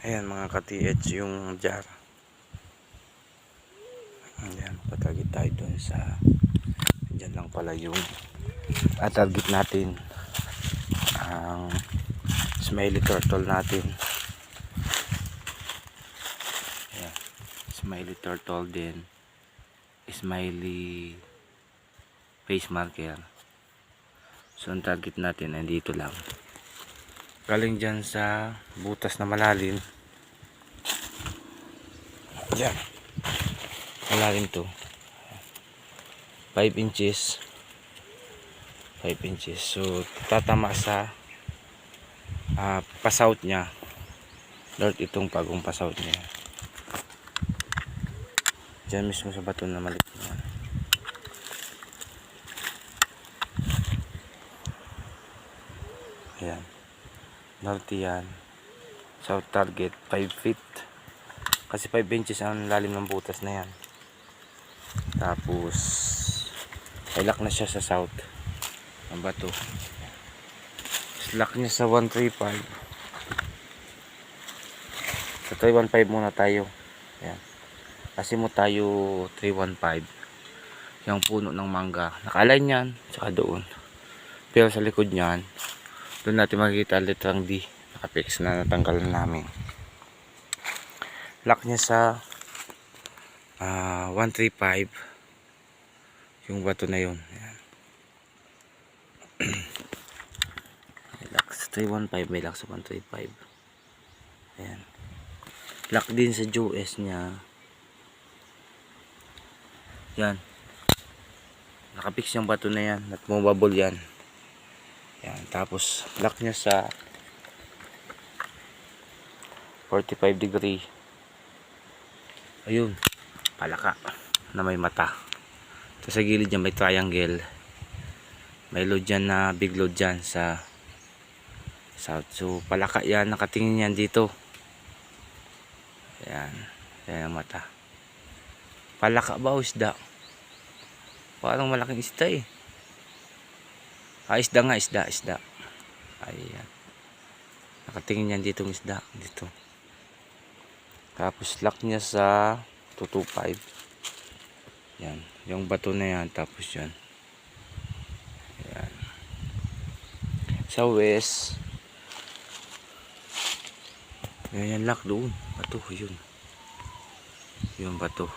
Ayan mga ka-TH yung jar. Ayan, patagit tayo dun sa Diyan lang pala yung at target natin ang smiley turtle natin. Ayan. Smiley turtle din. Smiley face marker. So ang target natin ay dito lang. Galing dyan sa butas na malalim. Yan. Malalim to. 5 inches. 5 inches. So tatama sa ah, pasout niya. Dirt itong pagong pasout niya. Diyan mismo sa bato na maliit niya. Ayan. Norte yan. South target 5 feet. Kasi 5 inches ang lalim ng butas na yan. Tapos ilak na siya sa south. Ang bato. Slack niya sa 135. Sa 315 muna tayo. Ayan. Kasi mo tayo 315. Yung puno ng mangga. Nakaline yan. Tsaka doon. Pero sa likod niyan, doon natin makikita litrang D. Nakapix na natanggal na namin. Lock niya sa ah, 135. Yung bato na yun. Ayan. lock sa 315, may lock sa 135. Ayan. Lock din sa Joes niya. Yan. Nakapix yung bato na yan. At bumabol yan. Yan. Tapos, lock niya sa 45 degree. Ayun. Palaka. Na may mata. Tapos sa gilid niya may triangle. May load dyan na big load dyan sa south. So, palaka yan. Nakatingin yan dito. Yan. Yan ang mata. Palaka ba o isda? Parang malaking isda eh. Ah, isda nga, isda, isda. Ayan. Nakatingin yan dito ng isda. Dito. Tapos lock niya sa 225. Yan. Yung bato na yan. Tapos yan. Yan. Sa west. Yan yan lock doon. Bato yun. Yung bato.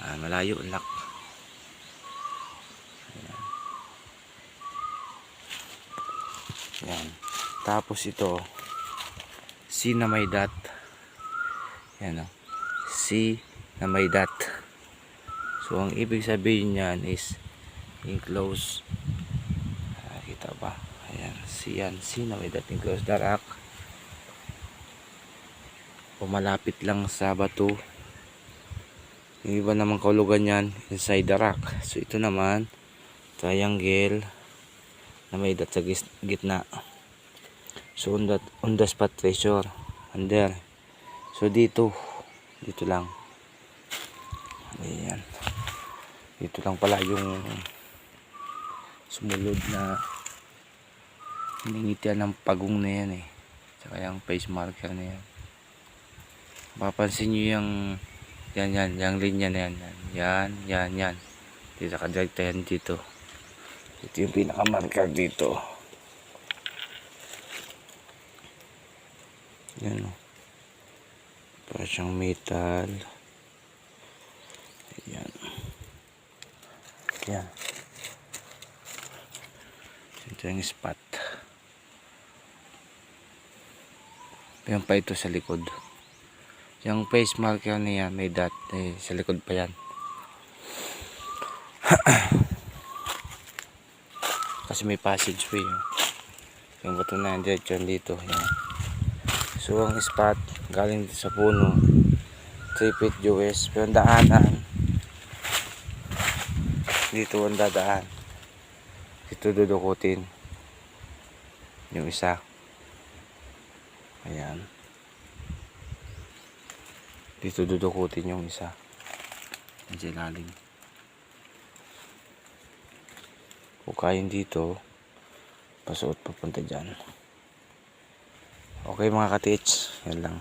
Ah, malayo ang lock. Yan. Tapos ito, C na may dot. Yan o. C na may dot. So, ang ibig sabihin niyan is enclose. Ah, kita ba? Ayan. C yan. C na may dot. Enclose rock. Pumalapit lang sa bato. Yung iba naman kaulugan yan inside the rock. So, ito naman triangle na may dot sa gitna. So on the, on the spot treasure under. So dito, dito lang. Ayan. Dito lang pala yung sumulod na hiningitian ng pagong na yan eh. Tsaka yung face marker na yan. Mapapansin nyo yung yan yan, yung linya na yan. Yan, yan, yan. Dito nakadirect yan dito. Ito yung pinakamarker dito. Yan o. Para siyang metal. Ayan. Yan. Ito yung spot. Yan pa ito sa likod. Yung face marker niya may dot eh, sa likod pa yan. kasi may passageway oh. yung bato na yan diretso yan dito. Yan. so ang spot galing dito sa puno 3 feet US pero ang daanan dito ang dadaan. Dito dudukutin yung isa. Ayan. Dito dudukutin yung isa. Medyo lalim Hukayin dito. Pasuot papunta dyan. Okay mga katits, yan lang.